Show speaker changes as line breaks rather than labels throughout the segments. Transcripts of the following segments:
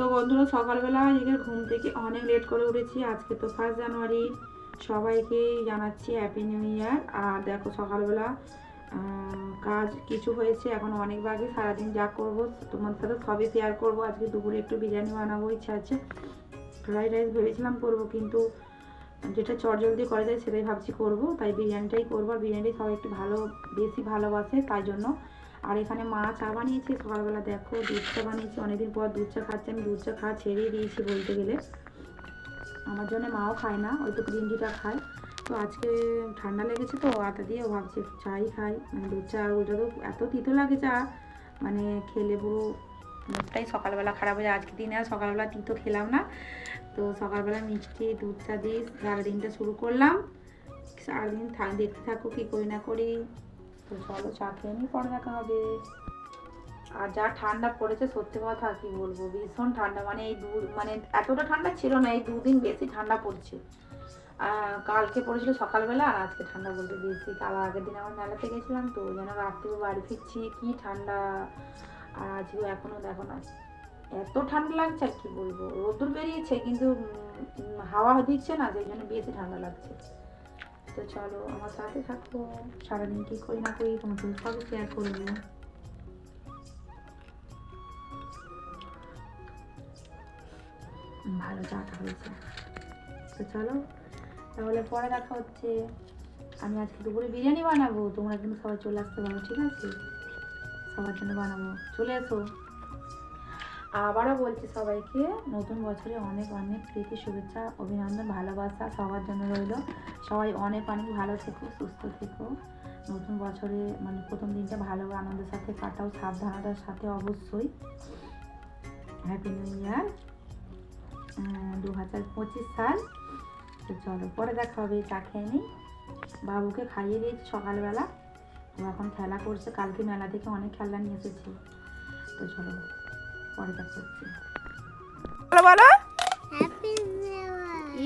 তো বন্ধুরা, সকালবেলা আজকে ঘুম থেকে অনেক লেট করে উঠেছি। আজকে তো ফার্স্ট জানুয়ারি সবাইকে জানাচ্ছি হ্যাপি নিউ ইয়ার আর দেখো সকালবেলা কাজ কিছু হয়েছে। এখন অনেক বাকি, সারাদিন যা করব তোমার সাথে সবই শেয়ার করব। আজকে দুপুরে একটু বিরিয়ানি বানাবো, ইচ্ছা আছে। ফ্রাইড রাইস ভেবেছিলাম করব, কিন্তু যেটা চটজলদি করা যায় সেটাই ভাবছি করব। তাই বিরিয়ানিটাই করব। আর বিরিয়ানি সবাই একটু ভালো, বেশি ভালোবাসে, তাই জন্য আর এখানে মা চা বানিয়েছে, সকালবেলা দেখো দুধ চা বানিয়েছে, অনেকদিন পর দুধ চা খাচ্ছে, আমি দুধ চা খাওয়া ছেড়েই দিয়েছি বলতে গেলে। আমার জন্য মাও খায় না, ওই তো গ্রিন টিটা খায়। তো আজকে ঠান্ডা লেগেছে তো, আটা দিয়ে ভাবছি চাই খাই। মানে দুধ চা ওটা তো এত তিতো লাগে চা মানে খেলে পুরো মুখটাই সকালবেলা খারাপ হয়ে যায়। আজকে দিনে আর সকালবেলা তিতো খেলাম না। তো সকালবেলা মিষ্টি, দুধ চা দিয়ে সারাদিনটা শুরু করলাম। সারাদিন দেখতে থাকো কী করি না করি। তো চলো চা খেয়ে নিই, পরে দেখা হবে। আর যা ঠান্ডা পড়েছে, সত্যি কথা কি বলব? ভীষণ ঠান্ডা মানে এই দু মানে এতটা ঠান্ডা ছিল না, এই দুদিন বেশি ঠান্ডা পড়ছে। কালকে পড়েছিল সকালবেলা, আর আজকে ঠান্ডা বলতে বেশি। কাল আগের দিন আমার মেলাতে গেছিলাম, তো যেন রাত্রে বাড়ি ফিরছি, কি ঠান্ডা। আর আজকেও এখনও দেখো না, এত ঠান্ডা লাগছে আর কি বলব? রোদ্দুর বেরিয়েছে, কিন্তু হাওয়া দিচ্ছে না, সেই জন্য বেশি ঠান্ডা লাগছে। তো চলো আমার সাথে থাকো। সারাদিন কি করি না করি তোমাকে সবই শেয়ার করব ভালো চাটা হয়েছে। তো চলো, তাহলে পরে দেখা হচ্ছে। আমি আজকে দুপুরে বিরিয়ানি বানাবো, তোমরা কিন্তু সবাই চলে আসতে পারো, ঠিক আছে? সবার জন্য বানাবো। চলে এসো। আবারও বলছি সবাইকে, নতুন বছরে অনেক অনেক প্রীতি, শুভেচ্ছা, অভিনন্দন, ভালোবাসা সবার জন্য রইল। সবাই অনেক অনেক ভালো থেকো, সুস্থ থেকো। নতুন বছরে মানে প্রথম দিনটা ভালো, আনন্দের সাথে কাটাও, সাবধানতার সাথে অবশ্যই। হ্যাপি নিউ ইয়ার দু হাজার পঁচিশ সাল। তো চলো, পরে দেখা হবে, চা খেয়ে নিই। বাবুকে খাইয়ে দিয়েছি সকালবেলা। ও এখন খেলা করছে, কালকে মেলা থেকে অনেক খেলা নিয়ে এসেছি। তো চলো। পরে দেখা হচ্ছে।
বলো বলো।
Happy new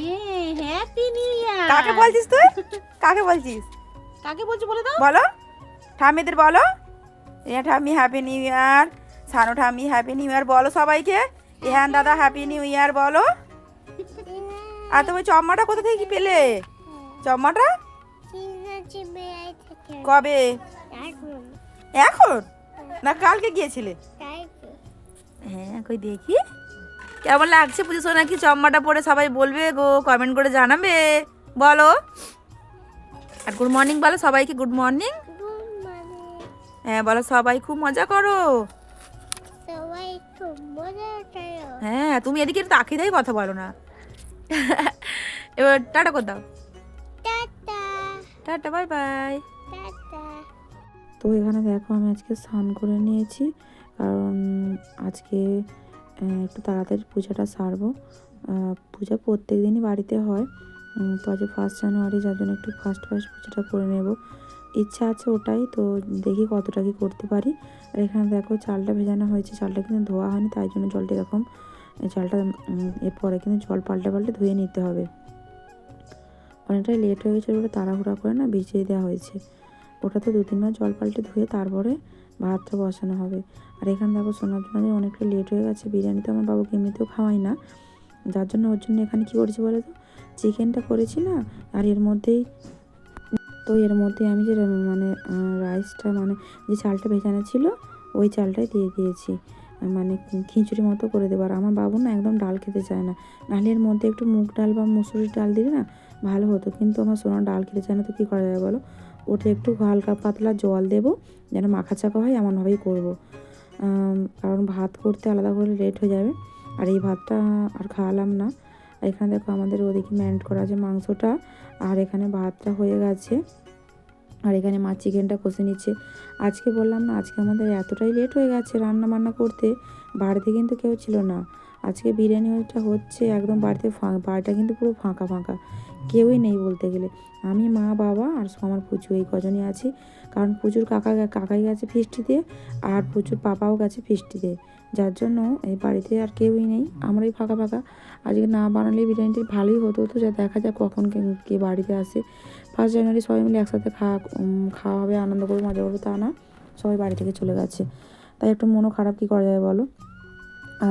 year happy new year
কাকে বলছিস তুই? কাকে বলছিস?
কাকে বলছো বলে দাও।
বলো। ঠাম্মিদের বলো। ইয়া ঠাম্মি হ্যাপি নিউ ইয়ার সানু ঠাম্মি হ্যাপি নিউ ইয়ার বলো সবাইকে। ইহান দাদা হ্যাপি নিউ ইয়ার বলো। আর তুমি চম্মাটা কোথা থেকে কি পেলে? চম্মাটা? কবে? এখন? না কালকে গিয়েছিলে? হ্যাঁ কই দেখি। কেমন লাগছে পুজো সময় নাকি চম্মাটা পরে সবাই বলবে গো কমেন্ট করে জানাবে। বলো। আর গুড মর্নিং বলো সবাইকে গুড মর্নিং হ্যাঁ বলো সবাই খুব মজা করো।
সবাই খুব মজা করো।
হ্যাঁ তুমি এদিকে একটু তাকিয়ে দিয়ে কথা বলো না। এবার টাটা করে দাও।
টাটা।
টাটা বাই বাই
তো এখানে দেখো আমি আজকে স্নান করে নিয়েছি। কারণ আজকে একটু তাড়াতাড়ি পূজাটা সারবো। পূজা প্রত্যেক দিনই বাড়িতে হয়। তো আজ ফার্স্ট জানুয়ারি যার জন্য একটু ফার্স্ট ফার্স্ট পূজাটা করে নেব। ইচ্ছা আছে ওটাই, তো দেখি কতটা কি করতে পারি। আর এখানে দেখো চালটা ভেজানো হয়েছে, চালটা কিন্তু ধোয়া হয়নি, তাই জন্য জলটা এরকম চালটা এরপরে কিন্তু জল পাল্টে পাল্টে ধুয়ে নিতে হবে। অনেকটাই লেট হয়ে গেছে ওটা তাড়াহুড়া করে না ভিজিয়ে দেওয়া হয়েছে। ওটা তো দু তিনবার জল পাল্টে ধুয়ে তারপরে ভাতটা বসানো হবে। আর এখানে দেখো সোনার জন্য অনেকটা লেট হয়ে গেছে, বিরিয়ানি তো আমার বাবুকে এমনিতেও খাওয়াই না। যার জন্য ওর জন্য এখানে কি করেছি বলো তো? চিকেনটা করেছি না, আর এর মধ্যেই, তো এর মধ্যে আমি যে মানে রাইসটা মানে যে চালটা ভেজানো ছিল, ওই চালটাই দিয়ে দিয়েছি। মানে খিচুড়ি মতো করে দেবো। আর আমার বাবু না একদম ডাল খেতে চায় না। নাহলে এর মধ্যে একটু মুগ ডাল বা মুসুরির ডাল দিলে না ভালো হতো। কিন্তু আমার সোনা ডাল খেতে চায় না, তো কী করা যাবে বলো? ওটা একটু হালকা পাতলা জল দেবো, যেন মাখা চাকা হয়, এমনভাবেই করব। কারণ ভাত করতে আলাদা করে লেট হয়ে যাবে। আর এই ভাতটা আর খাওয়ালাম না। এখানে দেখো আমাদের ওদিকে ম্যান্ড করা আছে মাংসটা, আর এখানে ভাতটা হয়ে গেছে। আর এখানে মা চিকেনটা কষে নিচ্ছে। আজকে বললাম না, আজকে আমাদের এতটাই লেট হয়ে গেছে রান্না বান্না করতে। বাড়িতে কিন্তু কেউ ছিল না। আজকে বিরিয়ানিটা হচ্ছে, একদম বাড়িতে বাড়িটা কিন্তু পুরো ফাঁকা ফাঁকা। কেউই নেই বলতে গেলে। আমি, মা, বাবা আর আমার পুজো এই কজনই আছি। কারণ পুজোর কাকা, কাকাই গেছে ফিস্টিতে আর পুজোর পাপাও গেছে ফিস্টিতে। যার জন্য এই বাড়িতে আর কেউই নেই, আমরাই ফাঁকা ফাঁকা। আজকে না বানালে বিরিয়ানিটি ভালোই হতো, তো যা দেখা যাক কখন কে কে বাড়িতে আসে। ফার্স্ট জানুয়ারি সবাই মিলে একসাথে খাওয়া খাওয়া হবে, আনন্দ করব, মজা করব, তা না। সবাই বাড়ি থেকে চলে গেছে। তাই একটু মনও খারাপ কী করা যায় বলো?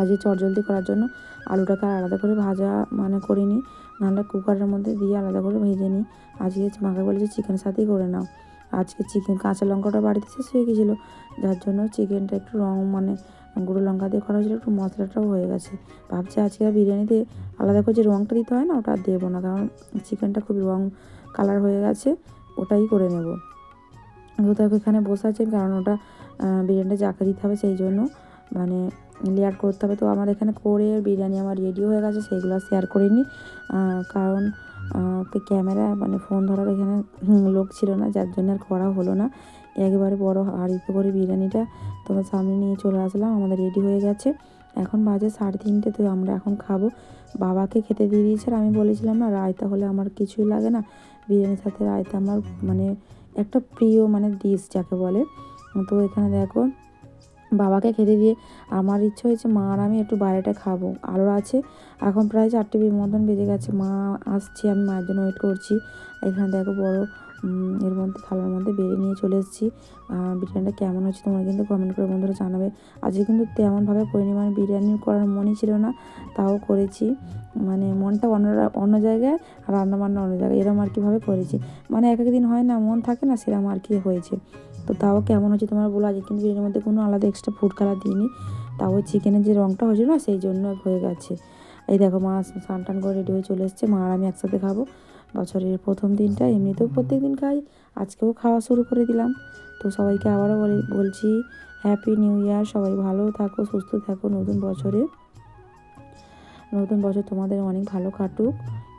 আজকে চটজলদি করার জন্য আলুটাকে আর আলাদা করে ভাজা মানে করিনি নাহলে কুকারের মধ্যে দিয়ে আলাদা করে ভেজে নিই। আজকে মাকে বলেছে চিকেনের সাথেই করে নাও। আজকে চিকেন, কাঁচা লঙ্কাটা বাড়িতে শেষ হয়ে গেছিল। যার জন্য চিকেনটা একটু রং মানে গুঁড়ো লঙ্কা দিয়ে করা হয়েছিলো, একটু মশলাটাও হয়ে গেছে। ভাবছি আজকে আর বিরিয়ানিতে আলাদা করে যে রঙটা দিতে হয় না, ওটা আর দেবো না। কারণ চিকেনটা খুব রং কালার হয়ে গেছে, ওটাই করে নেব। তো দেখো এখানে বসে আছে কারণ ওটা বিরিয়ানিটা যাকে দিতে হবে সেই জন্য মানে লেয়ার করতে হবে। তো আমার এখানে করে বিরিয়ানি আমার রেডি হয়ে গেছে সেইগুলো শেয়ার করিনি কারণ ক্যামেরা মানে ফোন ধরার এখানে লোক ছিল না, যার জন্য আর করা হলো না। একেবারে বড় হাঁড়িতে করে বিরিয়ানিটা তোমার সামনে নিয়ে চলে আসলাম, আমাদের রেডি হয়ে গেছে। এখন বাজে সাড়ে তিনটে, তো আমরা এখন খাব। বাবাকে খেতে দিয়ে দিয়েছে আর আমি বলেছিলাম না, রায়তা হলে আমার কিছুই লাগে না। বিরিয়ানির সাথে রায়তা আমার মানে একটা প্রিয় মানে ডিশ যাকে বলে। তো এখানে দেখো বাবাকে খেতে দিয়ে আমার ইচ্ছে হয়েছে, মা আর আমি একটু বাইরেটা খাব। আরও আছে, এখন প্রায় চারটে মতন বেজে গেছে। মা আসছে, আমি মায়ের জন্য ওয়েট করছি। এখানে দেখো বড় এর মধ্যে থালার মধ্যে বেড়ে নিয়ে চলে এসেছি। বিরিয়ানিটা কেমন হচ্ছে তোমরা কিন্তু কমেন্ট করে বন্ধুরা জানাবে। আজকে কিন্তু তেমনভাবে মানে বিরিয়ানি করার মনই ছিল না, তাও করেছি। মানে মনটা অন্য অন্য জায়গায় আর রান্না বান্না অন্য জায়গায় এরকম আর কীভাবে করেছি? মানে এক এক দিন হয় না, মন থাকে না সেরকম আর কি হয়েছে। তো তাও কেমন হচ্ছে তোমরা বলো? আজকে কিন্তু বিরিয়ানির মধ্যে কোনো আলাদা এক্সট্রা ফুড কালার দিইনি। তাও ওই চিকেনের যে রঙটা হয়েছিল না, সেই জন্য হয়ে গেছে। এই দেখো মা স্নান টান করে রেডি হয়ে চলে এসছে। মা আর আমি একসাথে খাব। বছরের প্রথম দিনটা এমনিতেও প্রত্যেক দিন খাই। আজকেও খাওয়া শুরু করে দিলাম। তো সবাইকে আবারও বলে, বলছি হ্যাপি নিউ ইয়ার সবাই ভালো থাকো, সুস্থ থাকো। নতুন বছরে, নতুন বছর তোমাদের অনেক ভালো কাটুক।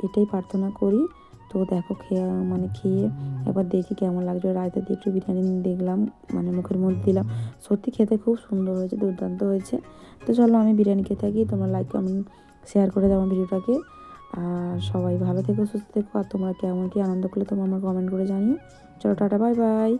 এটাই প্রার্থনা করি। তো দেখো খেয়ে মানে খেয়ে একবার দেখি কেমন লাগছে। রায়তা দিয়ে একটু বিরিয়ানি দেখলাম মানে মুখের মধ্যে দিলাম। সত্যি খেতে খুব সুন্দর হয়েছে, দুর্দান্ত হয়েছে। তো চলো আমি বিরিয়ানি খেয়ে থাকি, তোমরা লাইক কমেন্ট শেয়ার করে দেবো আমার ভিডিওটাকে। আর সবাই ভালো থেকো, সুস্থ থেকো, আর তোমরা কেমন কী আনন্দ করলে তোমরা আমার কমেন্ট করে জানিও। চলো টাটা বাই বাই